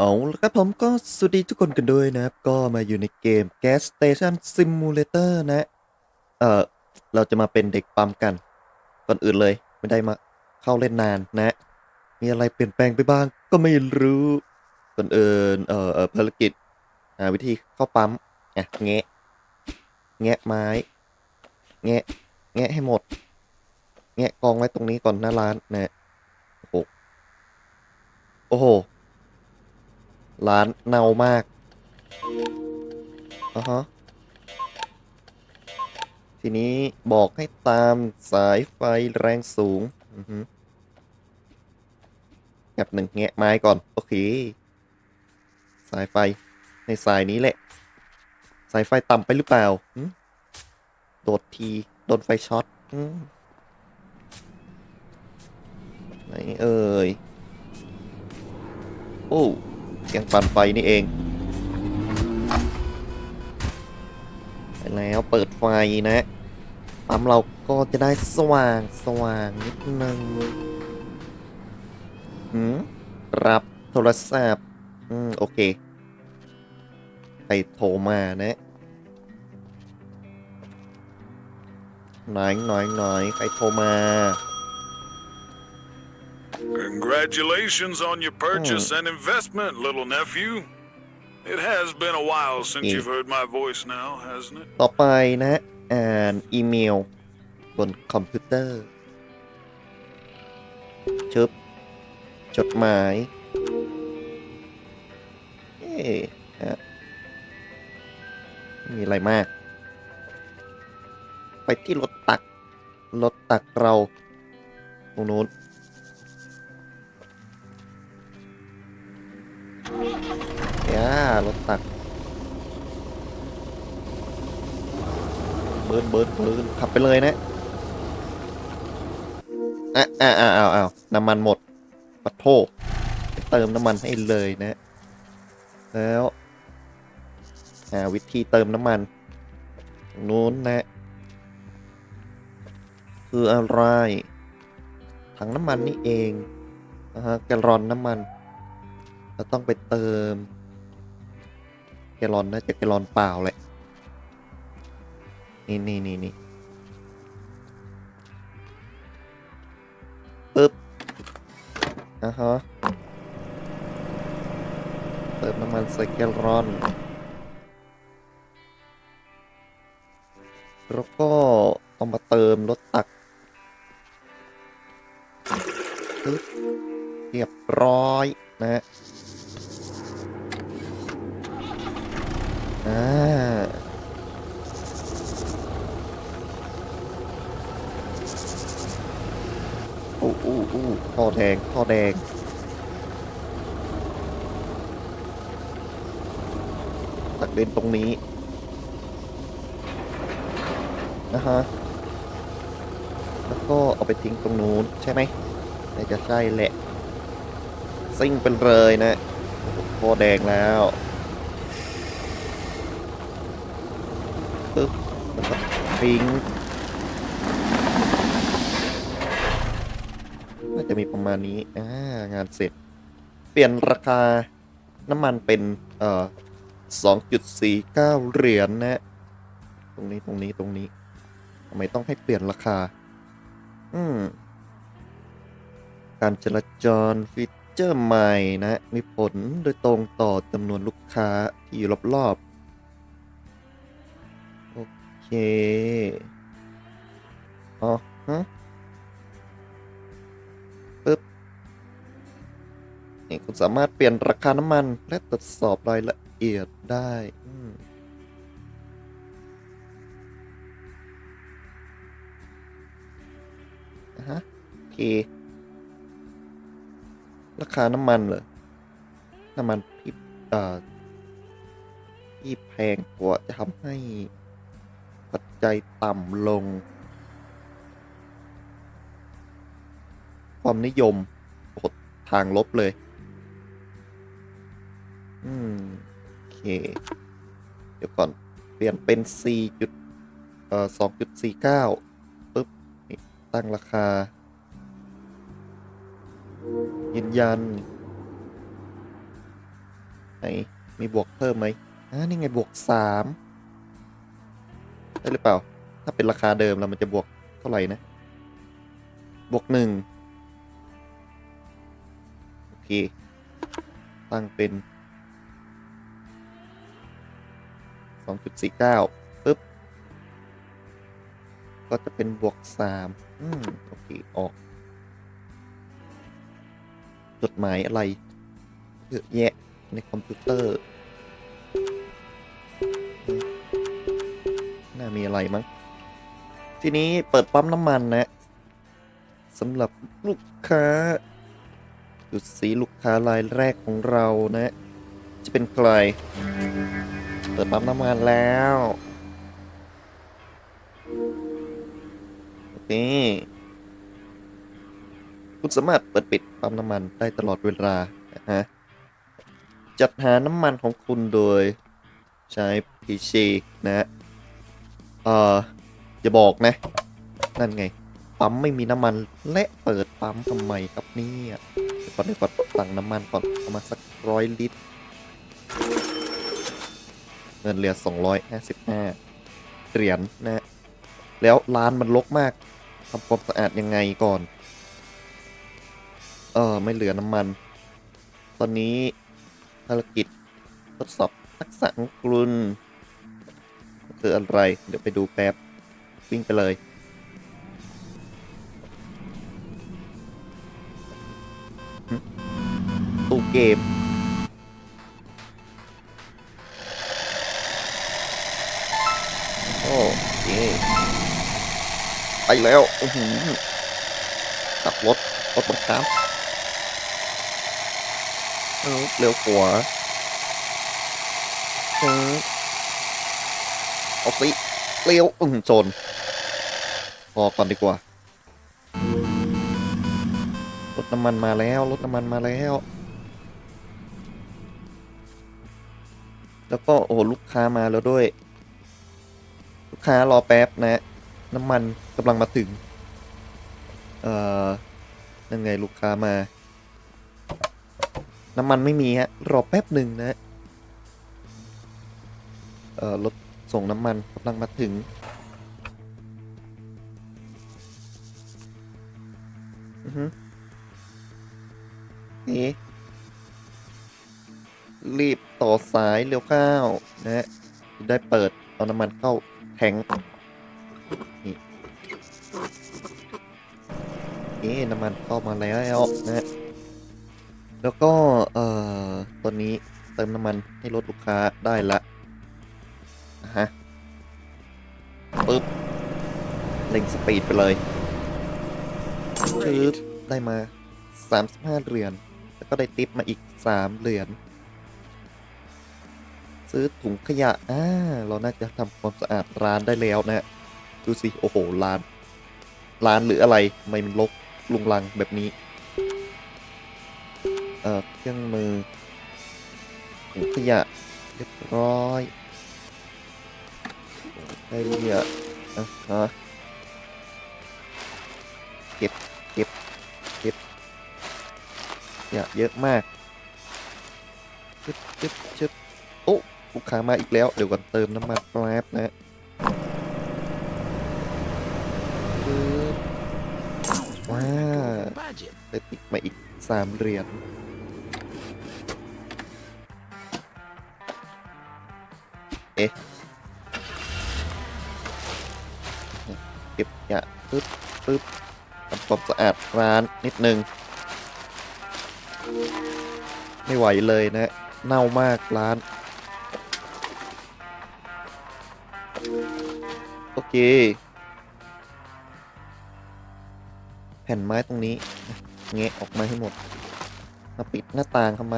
เอาละครับผมก็สวัสดีทุกคนกันด้วยนะครับ ก็มาอยู่ในเกม Gas Station Simulator นะ เออเราจะมาเป็นเด็กปั๊มกัน ก่อนอื่นเลย ไม่ได้มาเข้าเล่นนานนะ มีอะไรเปลี่ยนแปลงไปบ้าง ก็ไม่รู้ก่อนอื่นเออเออภารกิจหาวิธีเข้าปั๊มอะแงะ แงะไม้ แงะ แงะให้หมด แงะกองไว้ตรงนี้ก่อนหน้าร้านนะ โอ้โห ร้านเน่ามากอะฮะทีนี้บอกให้ตามสายไฟแรงสูงแบบหนึ่งแงะไม้ก่อน โอเค สายไฟในสายนี้แหละ สายไฟต่ำไปหรือเปล่า โดดที โดนไฟช็อตไหนเอ่ย โอ้ เสียงปั่นไฟนี่เองแล้วเปิดไฟนะปั๊มเราก็จะได้สว่างสว่างนิดนึงหืมรับโทรศัพท์ อืม โอเคใครโทรมานะหน่อยหน่อยหน่อยใครโทรมา Congratulations on your purchase and investment, little nephew. It has been a while since Yeah. you've heard my voice now, hasn't it? ต่อไปนะอ่านอีเมล บนคอมพิวเตอร์ชึบจดหมายเอ๊ะฮะไม่มีอะไรมาก ไปที่รถตัก รถตักเรา ตรงนู้น ย่ารถตักเบิร์นเบิร์นเบิร์นขับไปเลยนะอะอะอะอ้าวอ้าวน้ำมันหมดปัดโทเติมน้ำมันให้เลยนะ แล้วหาวิธีเติมน้ำมันนู้นนะ คืออะไรถังน้ำมันนี่เองนะฮะแกลลอนน้ำมันเราต้องไปเติม แกลลอนน่าจะแกลลอนเปล่าแหละ นี่นี่นี่นี่ปึ๊บอะฮะ เติมน้ำมันใส่แกลลอน แล้วก็เอามาเติมรถตักปึ๊บเรียบร้อยนะฮะ อ่าอู้อู้อู้ท่อแดงท่อแดงตักเด่นตรงนี้นะฮะแล้วก็เอาไปทิ้งตรงนู้นใช่ไหมน่าจะใช่แหละ ซิ่งเป็นเลยนะโอ้โหท่อแดงแล้วปึ๊บแล้ว ปิ้งน่าจะมีประมาณนี้อ่างานเสร็จ เปลี่ยนราคาน้ำมันเป็น เอ่อ2.49 เหรียญนะตรงนี้ตรงนี้ตรงนี้ทำไมต้องให้เปลี่ยนราคา อืม การจราจรฟีเจอร์ใหม่นะ มีผลโดยตรงต่อจำนวนลูกค้าที่อยู่รอบๆ เคอ๋อฮะปึ๊บ นี่คุณสามารถเปลี่ยนราคาน้ำมัน และตรวจสอบรายละเอียดได้อืมอะฮะโอเค ราคาน้ำมันเหรอ น้ำมันที่เอ่อที่แพงกว่าจะทำให้ ปัจต่ำลง ความนิยมโอ้โหทางลบเลย อืม โอเค เดี๋ยวก่อน เปลี่ยนเป็น 4 จุดเอ่อ2.49ปึ๊บ นี่ตั้งราคา ยืนยัน ไหน มีบวกเพิ่มไหมอ่านี่ไงบวกสาม ได้หรือเปล่า ถ้าเป็นราคาเดิมแล้วมันจะบวกเท่าไหร่นะ บวกหนึ่งโอเค ตั้งเป็นสองจุดสี่เก้าปึ๊บ ก็จะเป็นบวกสามอืม โอเค ออก จดหมายอะไรเยอะแยะในคอมพิวเตอร์ มีอะไรมั้ง ทีนี้เปิดปั๊มน้ำมันนะสำหรับลูกค้าดูสีลูกค้ารายแรกของเรานะ จะเป็นใคร เปิดปั๊มน้ำมันแล้วโอเคคุณสามารถเปิดปิดปั๊มน้ำมันได้ตลอดเวลานะฮะจัดหาน้ำมันของคุณโดยใช้ PC นะฮะ เอออย่าบอกนะ นั่นไง ปั๊มไม่มีน้ำมันและเปิดปั๊มทำไมครับเนี่ยเดี๋ยวก่อนเดี๋ยวก่อนสั่งน้ำมันก่อนประมาณสักร้อยลิตร เงินเหลือ255เหรียญนะ แล้วร้านมันรกมากทำความสะอาดยังไงก่อน เออไม่เหลือน้ำมัน ตอนนี้ภารกิจทดสอบทักษะของ คืออะไร เดี๋ยวไปดูแป๊บ วิ่งไปเลย ตู้เกม โอเค ไปแล้วอื้อหือขับรถ รถบังคับเออเร็วขวาเออ เอาสิเร็วอื้อหือชนพอก่อนดีกว่ารถน้ำมันมาแล้วรถน้ำมันมาแล้ว แล้วก็โอ้โหลูกค้ามาแล้วด้วย ลูกค้ารอแป๊บนะ น้ำมันกำลังมาถึง เอ่อยังไงลูกค้ามา น้ำมันไม่มีฮะรอแป๊บหนึ่งนะ เอ่อรถ ส่งน้ำมันกำลังมาถึง อือฮึเอ๊ะรีบต่อสายเร็วเข้านะฮะได้เปิดเอาน้ำมันเข้าแทงนี่เอ๊ะน้ำมันเข้ามาแล้วนะฮะแล้วก็ เอ่อ ตอนนี้เติมน้ำมันให้รถลูกค้าได้ละ ฮะปึ๊บเร่งสปีดไปเลยชืบได้มา 35 เหรียญแล้วก็ได้ติปมาอีก 3 เหรียญซื้อถุงขยะ อ่า เราน่าจะทำความสะอาดร้านได้แล้วนะฮะดูสิ โอ้โห ร้าน ร้านหรืออะไรทำไมมันรกลุงลังแบบนี้ เอ่อ เครื่องมือถุงขยะ เรียบร้อย ได้เรียอะฮะเก็บ เก็บ เก็บขยะเยอะมากชึบชึบชึบโอ้ลูกค้ามาอีกแล้ว เดี๋ยวก่อนเติมน้ำมันแป๊บนะปึ๊บว้าได้ติดมาอีกสามเหรียญ ยะปึ๊บปึ๊บทำความสะอาดร้านนิดนึง ไม่ไหวเลยนะ เน่ามากร้าน โอเค แผ่นไม้ตรงนี้แงะออกมาให้หมด มาปิดหน้าต่างทำไม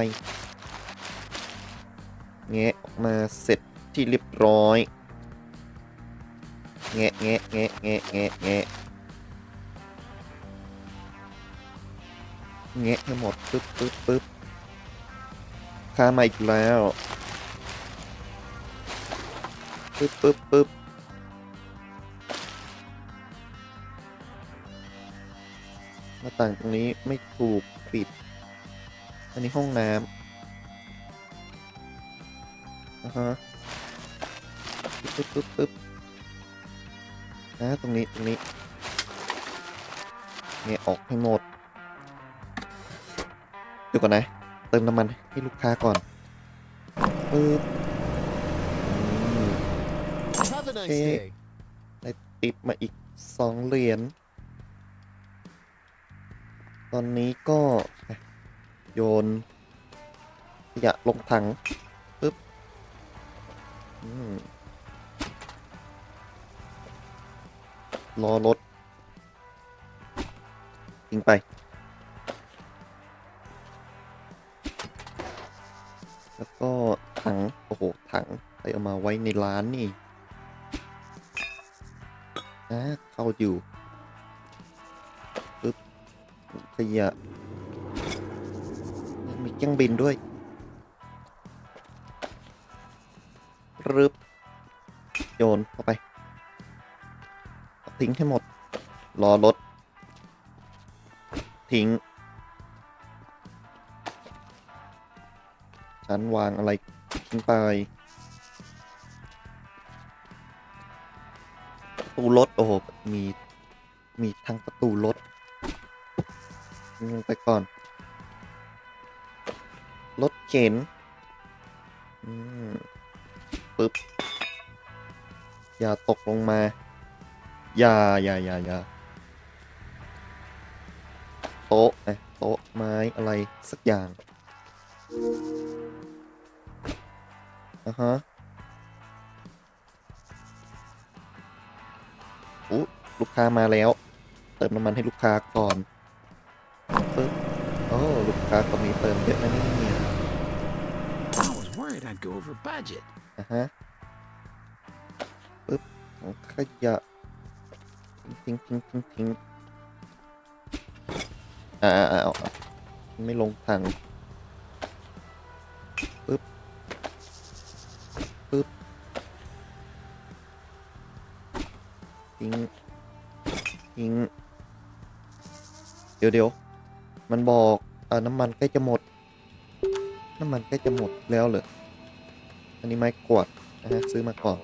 แงะออกมาเสร็จที่เรียบร้อย แงะแงะแงะแงะแงะแงะแงะให้หมดปึ๊บปึ๊บปึ๊บค้ามาอีกแล้วปึ๊บปึ๊บปึ๊บหน้าต่างตรงนี้ไม่ถูกปิด อันนี้ห้องน้ำอ่าฮะปึ๊บปึ๊บปึ๊บ นะตรงนี้ตรงนี้เนี่ยออกให้หมดเดี๋ยวก่อนนะ เติมน้ำมันให้ลูกค้าก่อนปึ๊บอืม Have a nice Okay. day. ได้ติดมาอีกสองเหรียญ ตอนนี้ก็อะโยนขยะลงถังปึ๊บอืม รอรถทิ้งไป แล้วก็ถัง โอ้โห ถังใครเอามาไว้ในร้านนี่นะเข้าอยู่ปึ๊บขยะมีเครื่องบินด้วยรึบโยนเข้าไป ทิ้งให้หมด รอรถ ทิ้ง ชั้นวางอะไรทิ้งไปประตูรถ โอ้โห มี มีทั้งประตูรถลงไปก่อน รถเข็นอืมปึ๊บ อย่าตกลงมา อย่าอย่าอย่าอย่าโต๊ะนะโต๊ะไม้อะไรสักอย่างอะฮะอุ๊ลูกค้ามาแล้ว เติมน้ำมันให้ลูกค้าก่อนปึ๊บโอ้ลูกค้าก็มีเติมเยอะนะเนี่ย I was worried I'd go over budget. อะฮะปึ๊บของขยะ ทิ้งทิ้งทิ้งทิ้งอ่าอ่าไม่ลงถังปึ๊บปึ๊บทิ้งทิ้งเดี๋ยวเดี๋ยวมันบอกอ่าน้ำมันใกล้จะหมด น้ำมันใกล้จะหมดแล้วเหรออันนี้ไม้กวาดนะฮะซื้อมาก่อน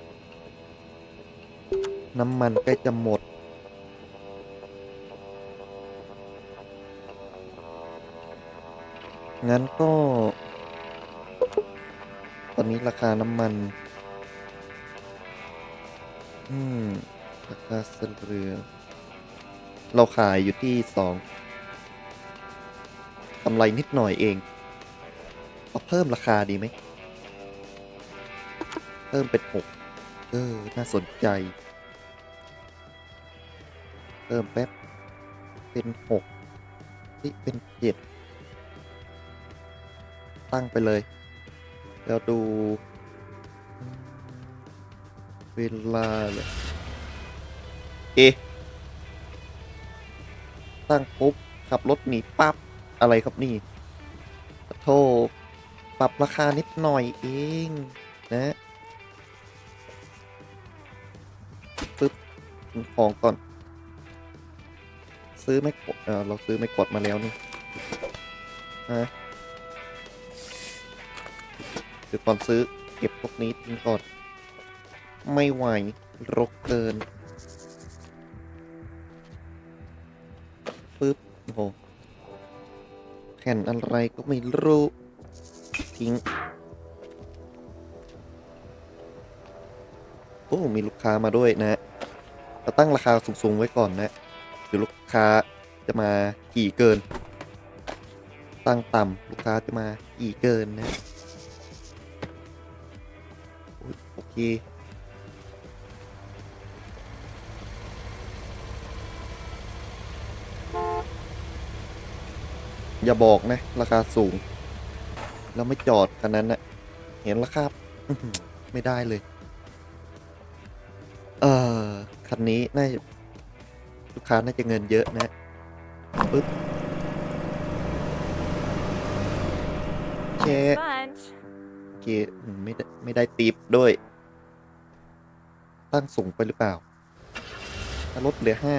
น้ำมันใกล้จะหมด งั้นก็ ตอนนี้ราคาน้ำมัน อืม ราคาเสลือ เราขายอยู่ที่สองกำไรนิดหน่อยเองเอาเพิ่มราคาดีไหม เพิ่มเป็นหกเออ น่าสนใจ เพิ่มแป๊บ เป็นหกนี่เป็นเจ็ด ตั้งไปเลย แล้วดู เวลาเลยเอะตั้งปุ๊บ ขับรถหนีปั๊บ อะไรครับนี่โทษปรับราคานิดหน่อยเองนะปึ๊บของก่อน ซื้อไม่กด เออเราซื้อไม่กดมาแล้วนี่ฮะ เดี๋ยวก่อนซื้อเก็บพวกนี้ทิ้งก่อน ไม่ไหวรกเกินปึ๊บโอ้โหแผ่นอะไรก็ไม่รู้ ทิ้ง โอ้ มีลูกค้ามาด้วยนะ เราตั้งราคาสูง ๆ ไว้ก่อนนะเดี๋ยวลูกค้าจะมากี่เกิน ตั้งต่ำลูกค้าจะมากี่เกินนะ อุ๊ยโอเคอย่าบอกนะ ราคาสูง แล้วไม่จอดคันนั้นนะเห็นราคาอื้อหือไม่ได้เลย เออคันนี้น่าจะลูกค้าน่าจะเงินเยอะนะปึ๊บโอเค Bunch. โอเคอืมไม่ได้ไม่ได้ตีบด้วย ตั้งสูงไปหรือเปล่าถ้าลดเหลือห้า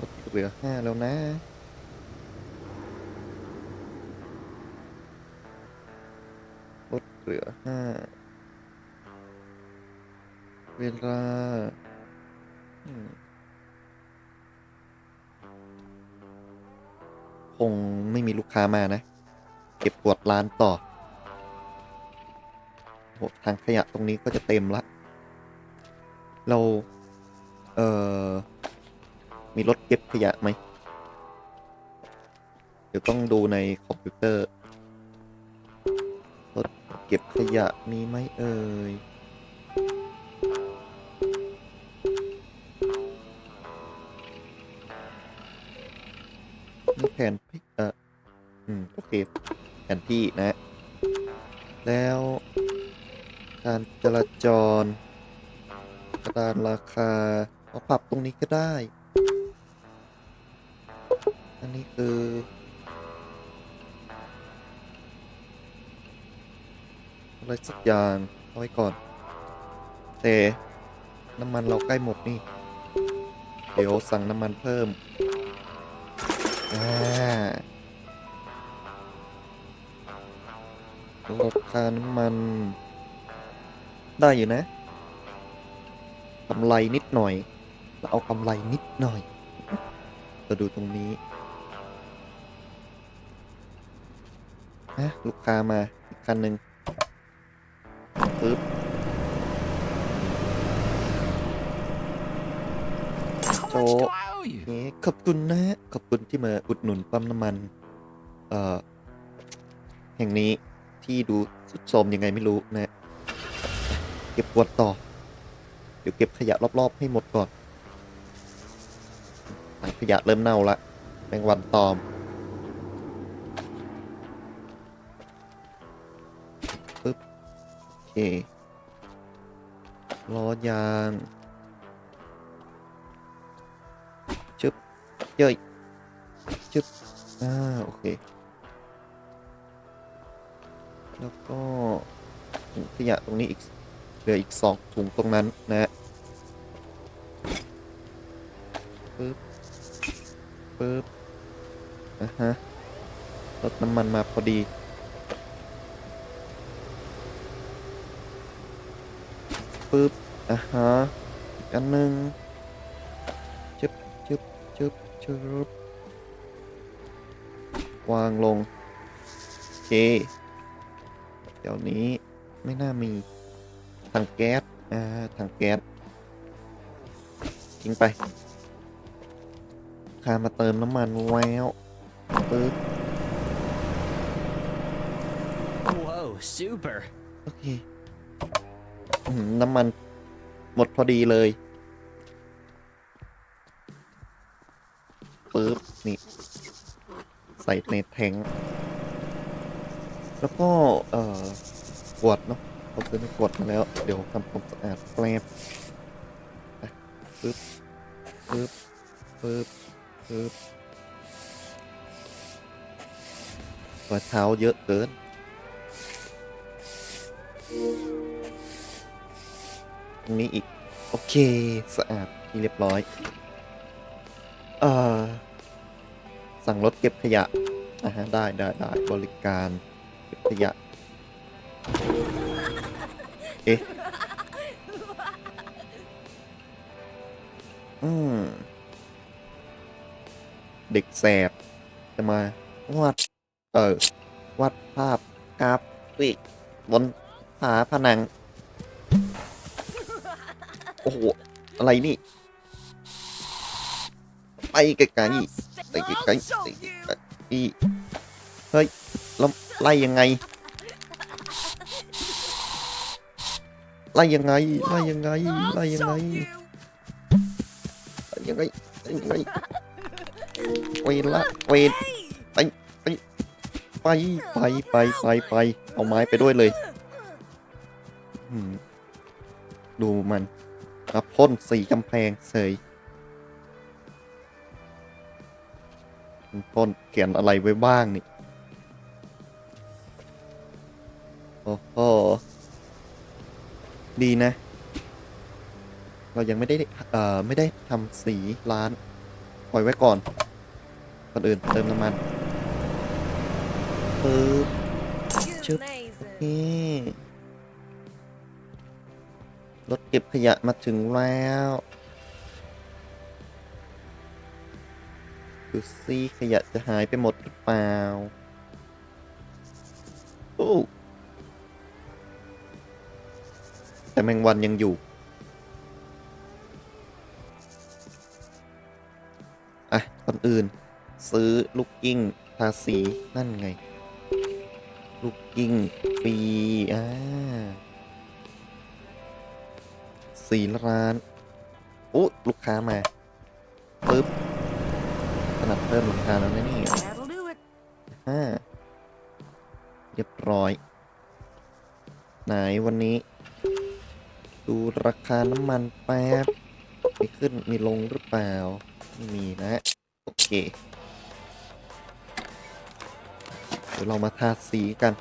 ลดเหลือห้าแล้วนะ ลดเหลือห้า เวลาคงไม่มีลูกค้ามานะ เก็บกวดร้านต่อ ทางขยะตรงนี้ก็จะเต็มละ เรา เอ่อ มีรถเก็บขยะไหม เดี๋ยวต้องดูในคอมพิวเตอร์ รถเก็บขยะมีไหมเอ่ยมีแผนที่เอออืม โอเค แผนที่นะ แล้ว การจราจรกระดานราคาเอาปรับตรงนี้ก็ได้ อันนี้คืออะไรสักอย่างเอาไว้ก่อน แต่น้ำมันเราใกล้หมดนี่ เดี๋ยวสั่งน้ำมันเพิ่มอ่าราคาน้ำมัน ได้อยู่นะกำไรนิดหน่อยเราเอากำไรนิดหน่อยเราดูตรงนี้ฮะลูกค้ามาอีกคันหนึ่งปึ๊บโอเคขอบคุณนะ ขอบคุณที่มาอุดหนุนปั๊มน้ำมัน เอ่อ แห่งนี้ที่ดูสุดโทมยังไงไม่รู้นะ ก็บกวดต่อ เดี๋ยวเก็บขยะรอบๆให้หมดก่อนขยะเริ่มเน่าละแมงวันตอม ปึ๊บ โอเค ล้อยางชึบเย้ยชึบอ่า โอเค แล้วก็ขยะตรงนี้อีก เหลืออีกสองถุงตรงนั้นนะฮะปึ๊บปึ๊บอะฮะรถน้ำมันมาพอดี ปึ๊บอะฮะอีกอันหนึ่งชึบชึบชึบชึบวางลง โอเค เดี๋ยวนี้ไม่น่ามี ถังแก๊สอ่าถังแก๊สทิ้งไปคามาเติมน้ำมันแล้วปึ๊บ Whoa, super. โอเคอื้อหือน้ำมันหมดพอดีเลยปึ๊บนี่ ใส่ในแทงค์แล้วก็ เอ่อขวดเนาะ เราซื้อในขวดมาแล้ว เดี๋ยวทำความสะอาดแกลบปึ๊บปึ๊บปึ๊บปึ๊บรอยเท้าเยอะเกินตรงนี้อีก โอเค สะอาดที่เรียบร้อย เอ่อ สั่งรถเก็บขยะอ่าฮะได้ได้ได้บริการเก็บขยะ เอ๊ะอืมเด็กแสบ จะมาวาด เออวาดภาพกราฟิกบนฝาผนัง โอ้โห อะไรนี่ ไปไกลๆไปไกลๆไปไกลๆอีเฮ้ยแล้วไล่ยังไง ไล่ยังไงไล่ยังไงไล่ยังไงไล่ยังไงไล่ยังไงเวรละเวรไปไปไปไปไปไปไปเอาไม้ไปด้วยเลยอืมดูมันมาพ่นสีกำแพงเสยมันพ่นเขียนอะไรไว้บ้างนี่ โอ้โห ดีนะ เรายังไม่ได้เอ่อไม่ได้ทำสีร้าน ปล่อยไว้ก่อนก่อนอื่นเติมน้ำมันปึ๊บชชุบนี่รถเก็บขยะมาถึงแล้วดูซิขยะจะหายไปหมดหรือเปล่าโอ้ แต่แมงวันยังอยู่ อะก่อนอื่น ซื้อลูกกิ้งทาสีนั่นไง ลูกกิ้งฟรีอ่าสี่ร้านอุ๊ยลูกค้ามาปึ๊บขนาดเพิ่มราคาแล้วนะนี่ That'll do it. ห้าเรียบร้อย ไหนวันนี้ ดูราคาน้ำมันแป๊บ มีขึ้นมีลงหรือเปล่า ไม่มีนะ โอเค เดี๋ยวเรามาทาสีกัน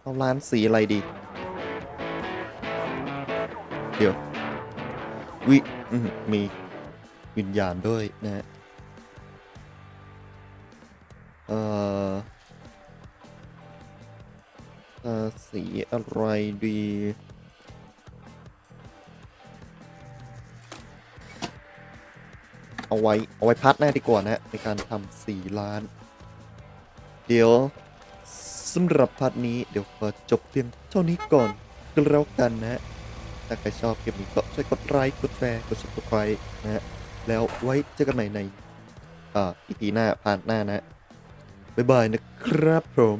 เอาร้านสีอะไรดี เดี๋ยว วิอื้อหือมีวิญญาณด้วยนะฮะเอ่อ เอ่อสีอะไรดี เอาไว้ เอาไว้พัดหน้าดีกว่านะในการทำสีล้าน เดี๋ยวสำหรับพาร์ทนี้เดี๋ยวขอจบเพียงเท่านี้ก่อนก็แล้วกันนะถ้าใครชอบคลิปนี้ก็ช่วยกดไลค์กดแชร์กด subscribe นะฮะ แล้วไว้เจอกันใหม่ในอ่าอีพีหน้าพาร์ทหน้านะ บ๊ายบายนะครับผม